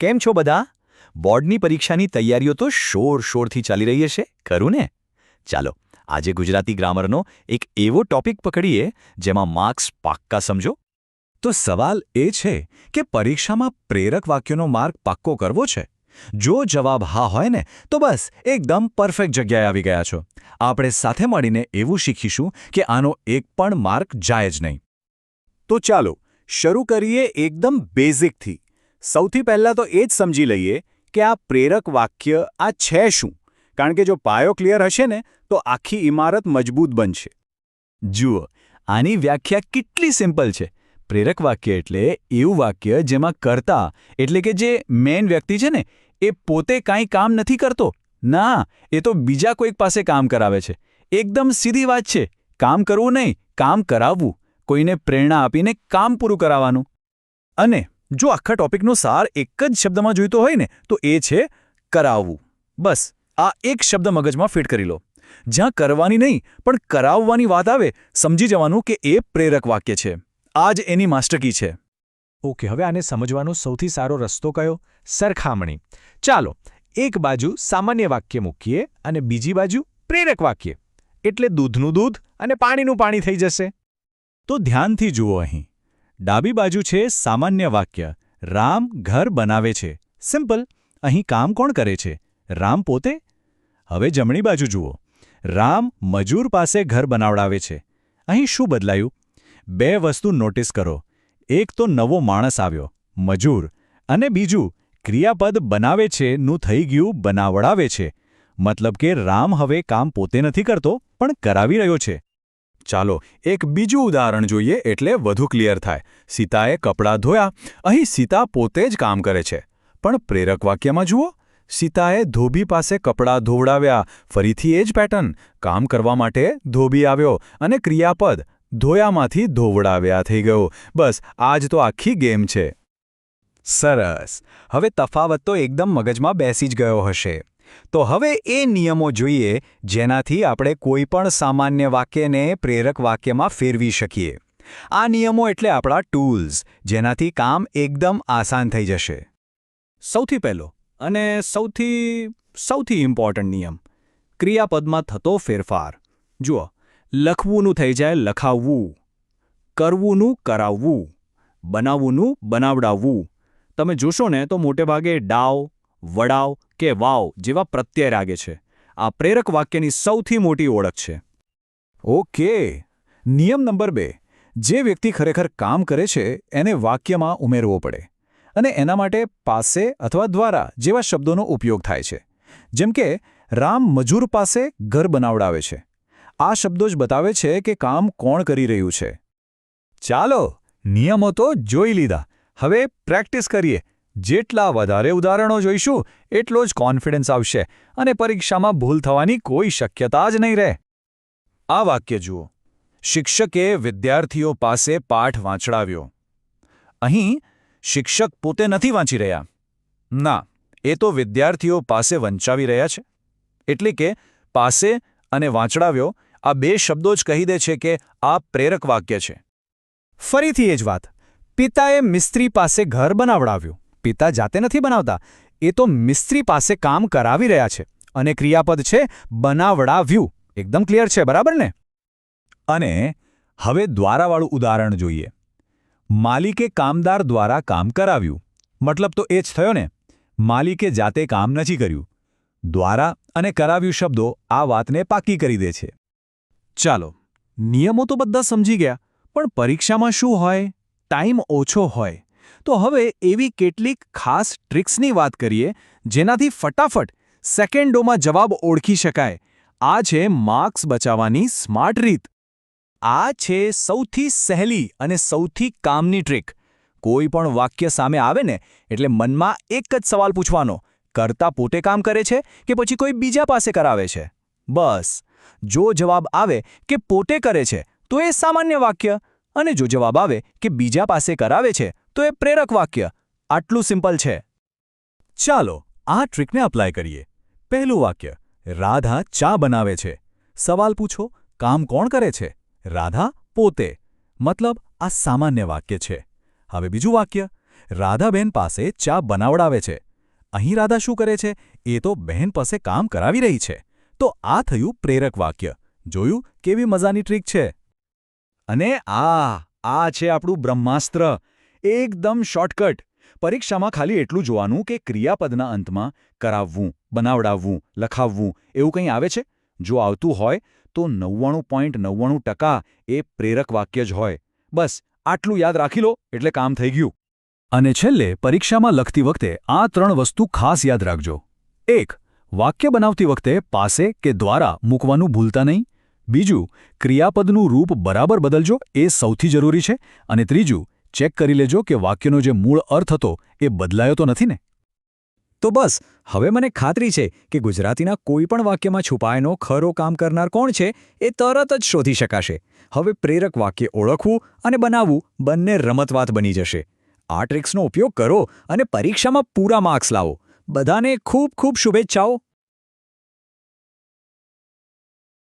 કેમ છો બધા? બોર્ડની પરીક્ષાની તૈયારીઓ તો શોર શોરથી ચાલી રહી હશે, ખરું ને? ચાલો, આજે ગુજરાતી ગ્રામરનો એક એવો ટોપિક પકડીએ જેમાં માર્ક્સ પાક્કા સમજો. તો સવાલ એ છે કે પરીક્ષામાં પ્રેરક વાક્યનો માર્ક પાક્કો કરવો છે? જો જવાબ હા હોય ને, તો બસ એકદમ પરફેક્ટ જગ્યાએ આવી ગયા છો. આપણે સાથે મળીને એવું શીખીશું કે આનો એક પણ માર્ક જાય જ નહીં. તો ચાલો, શરૂ કરીએ એકદમ બેઝિકથી સૌથી પહેલાં તો એ જ સમજી લઈએ કે આ પ્રેરક વાક્ય આ છે શું? કારણ કે જો પાયો ક્લિયર હશે ને, તો આખી ઇમારત મજબૂત બનશે. જુઓ, આની વ્યાખ્યા કેટલી સિમ્પલ છે. પ્રેરક વાક્ય એટલે એવું વાક્ય જેમાં કરતા એટલે કે જે મેન વ્યક્તિ છે ને, એ પોતે કાંઈ કામ નથી કરતો. ના, એ તો બીજા કોઈક પાસે કામ કરાવે છે. એકદમ સીધી વાત છે. કામ કરવું નહીં, કામ કરાવવું. કોઈને પ્રેરણા આપીને કામ પૂરું કરાવવાનું. અને જો આખા ટોપિકનો સાર એક જ શબ્દમાં જોઈતો હોય ને તો એ છે કરાવવું. બસ આ એક શબ્દ મગજમાં ફિટ કરી લો. જ્યાં કરવાની નહીં પણ કરાવવાની વાત આવે સમજી જવાનું કે એ પ્રેરક વાક્ય છે. આ જ એની માસ્ટરકી છે. ઓકે હવે આને સમજવાનો સૌથી સારો રસ્તો કયો? સરખામણી. ચાલો એક બાજુ સામાન્ય વાક્ય મૂકીએ અને બીજી બાજુ પ્રેરક વાક્ય. એટલે દૂધનું દૂધ અને પાણીનું પાણી થઈ જશે. તો ધ્યાનથી જુઓ અહીં. ડાબી બાજુ છે સામાન્ય વાક્ય. રામ ઘર બનાવે છે. સિમ્પલ. અહીં કામ કોણ કરે છે? રામ પોતે? હવે જમણી બાજુ જુઓ. રામ મજૂર પાસે ઘર બનાવડાવે છે. અહીં શું બદલાયું? બે વસ્તુ નોટિસ કરો. એક તો નવો માણસ આવ્યો, મજૂર. અને બીજું, ક્રિયાપદ બનાવે છે નું થઈ ગયું બનાવડાવે છે. મતલબ કે રામ હવે કામ પોતે નથી કરતો, પણ કરાવી રહ્યો છે. ચાલો, એક બીજું ઉદાહરણ જોઈએ એટલે વધુ ક્લિયર થાય. સીતાએ કપડાં ધોયા, અહીં સીતા પોતે જ કામ કરે છે. પણ પ્રેરક વાક્યમાં જુઓ, સીતાએ ધોબી પાસે કપડાં ધોવડાવ્યા, ફરીથી એ જ પેટર્ન કામ કરવા માટે ધોબી આવ્યો અને ક્રિયાપદ, ધોયામાંથી ધોવડાવ્યા થઈ ગયો. બસ, આજ તો આખી ગેમ છે. સરસ. હવે તફાવત તો એકદમ મગજમાં બેસી જ ગયો હશે. તો હવે એ નિયમો જોઈએ જેનાથી આપણે કોઈ પણ સામાન્ય વાક્યને પ્રેરક વાક્યમાં ફેરવી શકીએ. આ નિયમો એટલે આપણા ટૂલ્સ, જેનાથી કામ એકદમ આસાન થઈ જશે. સૌથી પહેલો અને સૌથી સૌથી ઇમ્પોર્ટન્ટ નિયમ, ક્રિયાપદમાં થતો ફેરફાર. જુઓ, લખવુંનું થઈ જાય લખાવવું, કરવુંનું કરાવવું, બનાવવુંનું બનાવડાવવું. તમે જોશો ને તો મોટેભાગે ડાવ વડાવ કે વાવ જેવા પ્રત્યય રાગે છે. આ પ્રેરક વાક્યની સૌથી મોટી ઓળખ છે. ઓકે નિયમ નંબર બે. જે વ્યક્તિ ખરેખર કામ કરે છે, એને વાક્યમાં ઉમેરવો પડે અને એના માટે પાસે અથવા દ્વારા જેવા શબ્દોનો ઉપયોગ થાય છે. જેમ કે, રામ મજૂર પાસે ઘર બનાવડાવે છે. આ શબ્દો જ બતાવે છે કે કામ કોણ કરી રહ્યું છે. ચાલો, નિયમો તો જોઈ લીધા. હવે પ્રેક્ટિસ કરીએ. જેટલા વધારે ઉદાહરણો જોઈશું, એટલો જ કોન્ફિડન્સ આવશે અને પરીક્ષામાં ભૂલ થવાની કોઈ શક્યતા જ નહીં રહે. આ વાક્ય જુઓ. શિક્ષકે વિદ્યાર્થીઓ પાસે પાઠ વાંચડાવ્યો. અહીં શિક્ષક પોતે નથી વાંચી રહ્યા. ના, એ તો વિદ્યાર્થીઓ પાસે વંચાવી રહ્યા છે. એટલે કે, પાસે અને વાંચડાવ્યો આ બે શબ્દો જ કહી દે છે કે આ પ્રેરક વાક્ય છે. ફરીથી એ જ વાત. પિતાએ મિસ્ત્રી પાસે ઘર બનાવડાવ્યું. પિતા જાતે નથી બનાવતા, એ તો મિસ્ત્રી પાસે કામ કરાવી રહ્યા છે અને ક્રિયાપદ છે બનાવડાવ્યું એકદમ ક્લિયર છે, બરાબર ને? અને હવે દ્વારાવાળું ઉદાહરણ જોઈએ. માલિકે કામદાર દ્વારા કામ કરાવ્યું. મતલબ તો એ જ થયો ને? માલિકે જાતે કામ નથી કર્યું. દ્વારા અને કરાવ્યું શબ્દો આ વાતને પાકી કરી દે છે. ચાલો, નિયમો તો બધા સમજી ગયા, પણ પરીક્ષામાં શું હોય? ટાઈમ ઓછો હોય. તો હવે એવી કેટલીક ખાસ ટ્રિક્સની વાત કરીએ, જેનાથી ફટાફટ સેકન્ડોમાં જવાબ ઓળખી શકાય. આ છે માર્ક્સ બચાવવાની સ્માર્ટ રીત. આ છે સૌથી સહેલી અને સૌથી કામની ટ્રીક. કોઈ પણ વાક્ય સામે આવે ને, એટલે મનમાં એક જ સવાલ પૂછવાનો. કરતા પોતે કામ કરે છે કે પછી કોઈ બીજા પાસે કરાવે છે? બસ. જો જવાબ આવે કે પોતે કરે છે, તો એ સામાન્ય વાક્ય. અને જો જવાબ આવે કે બીજા પાસે કરાવે છે તો એ પ્રેરક વાક્ય. આટલું સિમ્પલ છે. ચાલો, આ ટ્રીકને અપ્લાય કરીએ. પહેલું વાક્ય, રાધા ચા બનાવે છે. સવાલ પૂછો, કામ કોણ કરે છે? રાધા પોતે. મતલબ, આ સામાન્ય વાક્ય છે. હવે બીજું વાક્ય, રાધાબેન પાસે ચા બનાવડાવે છે. અહીં રાધા શું કરે છે? એ તો બહેન પાસે કામ કરાવી રહી છે. તો આ થયું પ્રેરક વાક્ય. જોયું? કેવી મજાની ટ્રીક છે. અને આ આ છે આપણું બ્રહ્માસ્ત્ર. એકદમ શોર્ટકટ. પરીક્ષામાં ખાલી એટલું જોવાનું કે ક્રિયાપદના અંતમાં કરાવવું, બનાવડાવવું, લખાવવું, એવું કંઈ આવે છે? જો આવતું હોય, તો નવ્વાણું પોઈન્ટ નવ્વાણું ટકા એ પ્રેરક વાક્ય જ હોય. બસ, આટલું યાદ રાખી લો, એટલે કામ થઈ ગયું. અને છેલ્લે, પરીક્ષામાં લખતી વખતે આ ત્રણ વસ્તુ ખાસ યાદ રાખજો. એક, વાક્ય બનાવતી વખતે પાસે કે દ્વારા મૂકવાનું ભૂલતા નહીં. બીજું, ક્રિયાપદનું રૂપ બરાબર બદલજો, એ સૌથી જરૂરી છે. અને ત્રીજું ચેક કરી લેજો કે વાક્યનો જે મૂળ અર્થ હતો એ બદલાયો તો નથી ને? તો બસ, હવે મને ખાતરી છે કે ગુજરાતીના કોઈ પણ વાક્યમાં છુપાયેલો ખરો કામ કરનાર કોણ છે એ તરત જ શોધી શકાશે. હવે પ્રેરક વાક્ય ઓળખવું અને બનાવવું બંને રમતવાત બની જશે. આ ટ્રિક્સનો ઉપયોગ કરો અને પરીક્ષામાં પૂરા માર્ક્સ લાવો. બધાને ખૂબ ખૂબ શુભેચ્છાઓ.